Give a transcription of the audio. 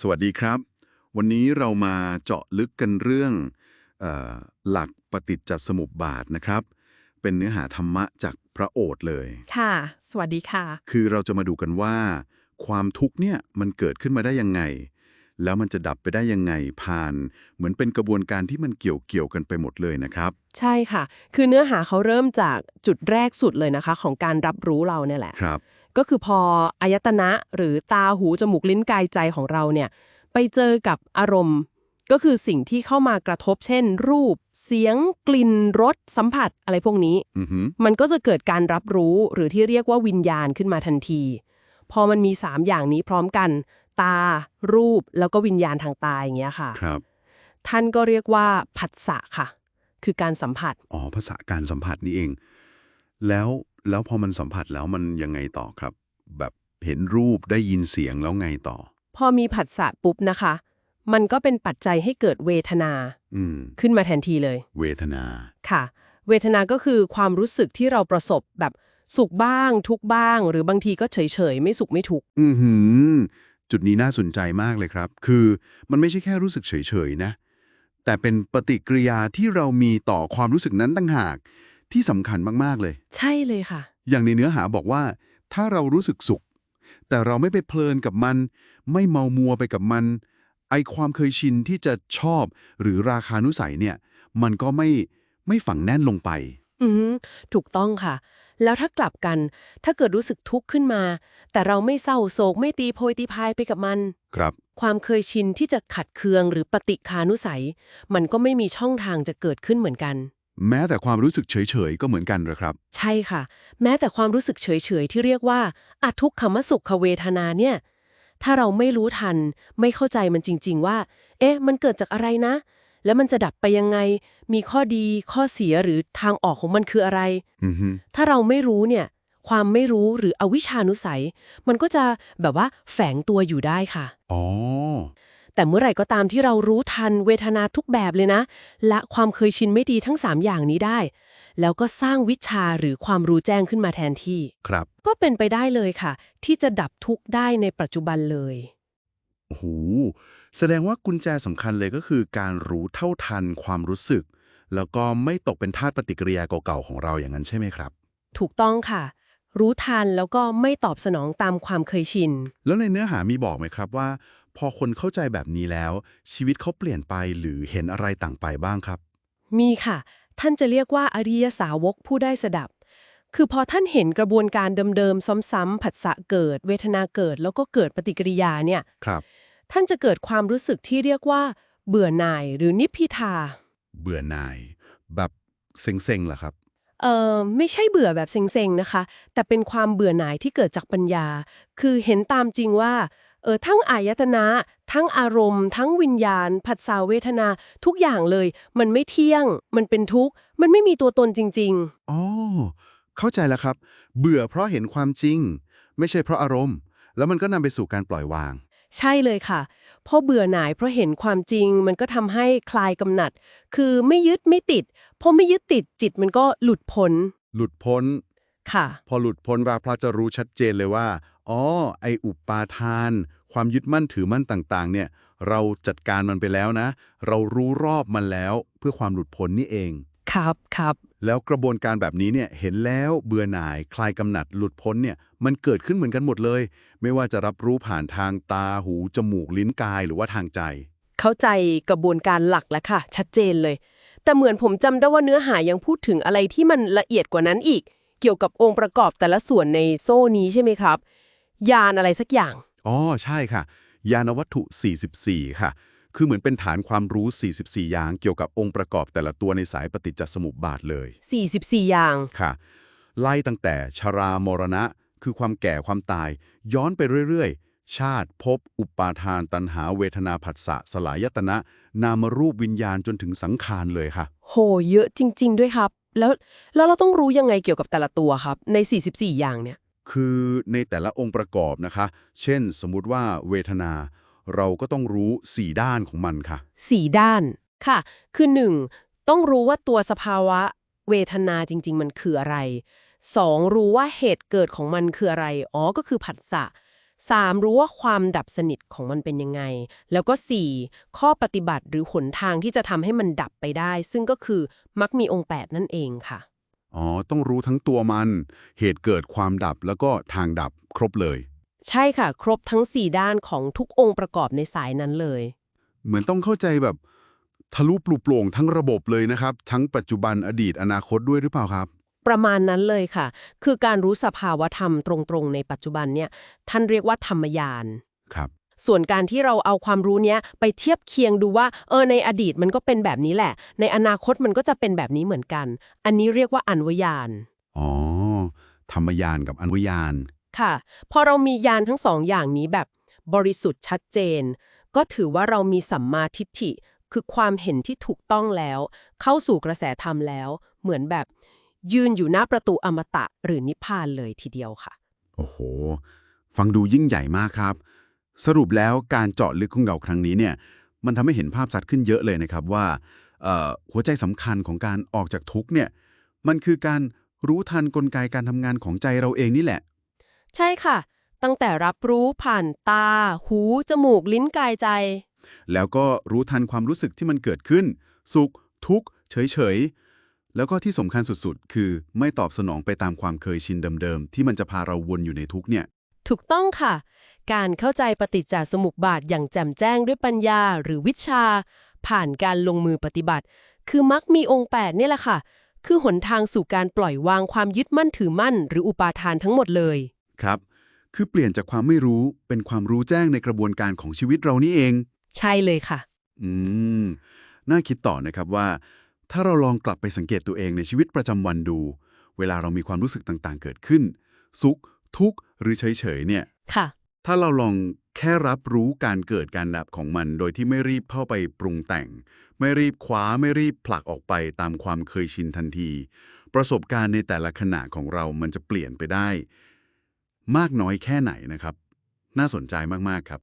สวัสดีครับ วันนี้เรามาเจาะลึกกันเรื่องเออหลักปฏิจจสมุปบาทนะครับ เป็นเนื้อหาธรรมะจากพระโอษฐ์เลย ค่ะ สวัสดีค่ะ คือเราจะมาดูกันว่า ความทุกข์เนี่ยมันเกิดขึ้นมาได้ยังไง แล้วมันจะดับไปได้ยังไงผ่าน เหมือนเป็นกระบวนการที่มันเกี่ยวเกี่ยวๆกันไปหมดเลยนะครับ ใช่ค่ะ คือเนื้อหาเขาเริ่มจากจุดแรกสุดเลยนะคะ ของการรับรู้เราเนี่ยแหละครับ ก็คือพออายตนะหรือตาหูจมูกลิ้นกายใจของเราเนี่ยไปเจอกับอารมณ์ ก็คือสิ่งที่เข้ามากระทบเช่น รูป เสียง กลิ่นรสสัมผัสอะไรพวกนี้อือหือมันก็จะเกิดการรับรู้หรือที่เรียกว่าวิญญาณขึ้นมาทันที พอมันมี 3 อย่างนี้พร้อมกัน ตา รูปแล้วก็วิญญาณทางตาอย่างเงี้ยค่ะครับท่านก็เรียกว่าผัสสะค่ะ คือการสัมผัส อ๋อภาษาการสัมผัสนี่เอง แล้ว แล้วพอมันสัมผัสแล้วมันยังไงต่อครับ แบบเห็นรูปได้ยินเสียงแล้วไงต่อ พอมีผัสสะปุ๊บนะคะ มันก็เป็นปัจจัยให้เกิดเวทนา อืม ขึ้นมาแทนทีเลย เวทนา ค่ะ เวทนาก็คือความรู้สึกที่เราประสบแบบสุขบ้าง ทุกข์บ้าง หรือบางทีก็เฉยๆไม่สุขไม่ทุกข์อือหือ จุดนี้น่าสนใจมากเลยครับ คือมันไม่ใช่แค่รู้สึกเฉยๆนะ แต่เป็นปฏิกิริยาที่เรามีต่อความรู้สึกนั้นต่างหาก ที่สำคัญมาก ๆ เลย ใช่เลยค่ะ อย่างในเนื้อหาบอกว่า ถ้าเรารู้สึกสุข แต่เราไม่ไปเพลินกับมัน ไม่เมามัวไปกับมัน ไอความเคยชินที่จะชอบหรือราคานุสัยเนี่ย มันก็ไม่ไม่ฝังแน่นลงไป อือหือถูกต้องค่ะ แล้วถ้ากลับกัน ถ้าเกิดรู้สึกทุกข์ขึ้นมา แต่เราไม่เศร้าโศกไม่ตีโพยตีพายไปกับมัน ครับ ความเคยชินที่จะขัดเคืองหรือปฏิคานุสัย มันก็ไม่มีช่องทางจะเกิดขึ้นเหมือนกัน แม้แต่ความรู้สึกเฉยๆ ก็เหมือนกันเหรอครับ ใช่ค่ะ แม้แต่ความรู้สึกเฉยๆ ที่เรียกว่าอาทุกขมสุขเวทนาเนี่ย ถ้าเราไม่รู้ทัน ไม่เข้าใจมันจริง ๆ ว่า เอ๊ะ มันเกิดจากอะไรนะ แล้วมันจะดับไปยังไง มีข้อดี ข้อเสียหรือทางออกของมันคืออะไรอือหือถ้าเราไม่รู้เนี่ย ความไม่รู้หรืออวิชชานุสัย มันก็จะแบบว่าแฝงตัวอยู่ได้ค่ะ อ๋อ แต่เมื่อไหร่ก็ตามที่เรารู้ทันเวทนาทุกแบบเลยนะ และความเคยชินไม่ดีทั้ง 3 อย่างนี้ได้ แล้วก็สร้างวิชาหรือความรู้แจ้งขึ้นมาแทนที่ ครับ ก็เป็นไปได้เลยค่ะ ที่จะดับทุกข์ได้ในปัจจุบันเลยโอ้โหแสดงว่ากุญแจสำคัญเลยก็คือ การรู้เท่าทันความรู้สึก แล้วก็ไม่ตกเป็นทาสปฏิกิริยาเก่าๆของเราอย่างนั้นใช่ไหมครับ ถูกต้องค่ะ รู้ทันแล้วก็ไม่ตอบสนองตามความเคยชิน แล้วในเนื้อหามีบอกไหมครับว่า พอคนเข้าใจแบบนี้แล้ว ชีวิตเขาเปลี่ยนไปหรือเห็นอะไรต่างไปบ้างครับ มีค่ะ ท่านจะเรียกว่าอริยสาวกผู้ได้สดับ คือพอท่านเห็นกระบวนการเดิมๆ ซ้ำๆผัสสะเกิด เวทนาเกิด แล้วก็เกิดปฏิกิริยาเนี่ยครับท่านจะเกิดความรู้สึกที่เรียกว่า เบื่อหน่ายหรือนิพพิทา เบื่อหน่าย แบบเซ็งๆเหรอครับ เอ่อไม่ใช่เบื่อแบบเซ็งๆนะคะ แต่เป็นความเบื่อหน่ายที่เกิดจากปัญญา คือเห็นตามจริงว่าเออทั้งอายตนะ ทั้งอารมณ์ ทั้งวิญญาณ ผัสสะเวทนา ทุกอย่างเลย มันไม่เที่ยง มันเป็นทุกข์ มันไม่มีตัวตนจริง อ๋อ เข้าใจแล้วครับ เบื่อเพราะเห็นความจริง ไม่ใช่เพราะอารมณ์ แล้วมันก็นำไปสู่การปล่อยวาง ใช่เลยค่ะเพราะเบื่อหน่ายเพราะเห็นความจริงมันก็ทำให้คลายกำหนัด คือไม่ยึดไม่ติดพอไม่ยึดติดจิตมันก็หลุดพ้น หลุดพ้น ค่ะ พอหลุดพ้นว่าพระจะรู้ชัดเจนเลยว่า อ๋อ ไออุปาทาน ความยึดมั่นถือมั่นต่างๆ เนี่ย เราจัดการมันไปแล้วนะ เรารู้รอบมันแล้วเพื่อความหลุดพ้นนี่เอง ครับครับแล้วกระบวนการแบบนี้เนี่ยเห็นแล้วเบื่อหน่าย คลายกำหนัดหลุดพ้นเนี่ยมันเกิดขึ้นเหมือนกันหมดเลย ไม่ว่าจะรับรู้ผ่านทางตาหู จมูกลิ้นกายหรือว่าทางใจ เข้าใจกระบวนการหลักแล้วค่ะ ชัดเจนเลย แต่เหมือนผมจำได้ว่าเนื้อหายังพูดถึงอะไรที่มันละเอียดกว่านั้นอีก เกี่ยวกับองค์ประกอบแต่ละส่วนในโซ่นี้ใช่ไหมครับ ยานอะไรสักอย่างอ๋อใช่ค่ะ ยานวัตถุ 44 ค่ะ คือเหมือนเป็นฐานความรู้ 44 อย่างเกี่ยวกับองค์ประกอบแต่ละตัวในสายปฏิจจสมุปบาทเลย 44 อย่าง ค่ะ ไล่ตั้งแต่ชรามรณะ คือความแก่ความตาย ย้อนไปเรื่อยๆ ชาติภพอุปาทาน ตัณหาเวทนาผัสสะสลายตนะ นามรูปวิญญาณจนถึงสังขารเลยค่ะ โห เยอะจริง ๆ ด้วยครับ แล้วแล้วเราต้องรู้ยังไงเกี่ยวกับแต่ละตัวครับ ใน 44 อย่างเนี่ย คือในแต่ละองค์ประกอบนะคะ เช่น สมมุติว่าเวทนา เราก็ต้องรู้ 4 ด้านของมันค่ะสี่ด้านค่ะ คือ 1. ต้องรู้ว่าตัวสภาวะเวทนาจริง ๆ มันคืออะไร 2. รู้ว่าเหตุเกิดของมันคืออะไร อ๋อ ก็คือผัสสะ 3. รู้ว่าความดับสนิทของมันเป็นยังไง แล้วก็ 4. ข้อปฏิบัติหรือหนทางที่จะทำให้มันดับไปได้ ซึ่งก็คือมักมีองค์ 8 นั่นเองค่ะ อ๋อ ต้องรู้ทั้งตัวมัน เหตุเกิดความดับแล้วก็ทางดับครบเลย ใช่ค่ะ ครบทั้ง 4 ด้านของทุกองค์ประกอบในสายนั้นเลย เหมือนต้องเข้าใจแบบทะลุปลุโปร่งทั้งระบบเลยนะครับ ทั้งปัจจุบันอดีตอนาคตด้วยหรือเปล่าครับ ประมาณนั้นเลยค่ะ คือการรู้สภาวธรรมตรงๆ ในปัจจุบันเนี่ยท่านเรียกว่าธรรมยานครับ ส่วนการที่เราเอาความรู้เนี้ยไปเทียบเคียงดูว่า เออในอดีตมันก็เป็นแบบนี้แหละ ในอนาคตมันก็จะเป็นแบบนี้เหมือนกัน อันนี้เรียกว่าอันวยานอ๋อธรรมยานกับอนุยาน ค่ะ พอเรามียานทั้งสองอย่างนี้แบบบริสุทธิ์ชัดเจน ก็ถือว่าเรามีสัมมาทิฏฐิ คือความเห็นที่ถูกต้องแล้ว เข้าสู่กระแสธรรมแล้ว เหมือนแบบ ยืนอยู่หน้าประตูอมตะหรือนิพพานเลยทีเดียวค่ะ โอ้โห ฟังดูยิ่งใหญ่มากครับ สรุปแล้วการเจาะลึกของเราครั้งนี้เนี่ย มันทำให้เห็นภาพชัดขึ้นเยอะเลยนะครับว่าหัวใจสำคัญของการออกจากทุกเนี่ย มันคือการรู้ทันกลไกการทำงานของใจเราเองนี่แหละ ใช่ค่ะ ตั้งแต่รับรู้ผ่านตา หู จมูก ลิ้นกายใจ แล้วก็รู้ทันความรู้สึกที่มันเกิดขึ้น สุข ทุกข์ เฉย ๆ แล้วก็ที่สำคัญสุดๆ คือไม่ตอบสนองไปตามความเคยชินเดิมๆ ที่มันจะพาเราวนอยู่ในทุกข์เนี่ย ถูกต้องค่ะ การเข้าใจปฏิจจสมุปบาทอย่างแจ่มแจ้งด้วยปัญญาหรือวิชา ผ่านการลงมือปฏิบัติ คือมักมีองค์8เนี่ยแหละค่ะ คือหนทางสู่การปล่อยวางความยึดมั่นถือมั่น หรืออุปาทานทั้งหมดเลย ครับ คือเปลี่ยนจากความไม่รู้เป็นความรู้แจ้งในกระบวนการของชีวิตเรานี่เอง ใช่เลยค่ะ อืม น่าคิดต่อนะครับว่า ถ้าเราลองกลับไปสังเกตตัวเองในชีวิตประจำวันดู เวลาเรามีความรู้สึกต่างๆ เกิดขึ้น สุข ทุกข์ หรือเฉยๆ เนี่ย ค่ะ ถ้าเราลองแค่รับรู้การเกิดการดับของมัน โดยที่ไม่รีบเข้าไปปรุงแต่ง ไม่รีบคว้าไม่รีบผลักออกไปตามความเคยชินทันที ประสบการณ์ในแต่ละขณะของเรามันจะเปลี่ยนไปได้ มากน้อยแค่ไหนนะครับ น่าสนใจมากๆครับ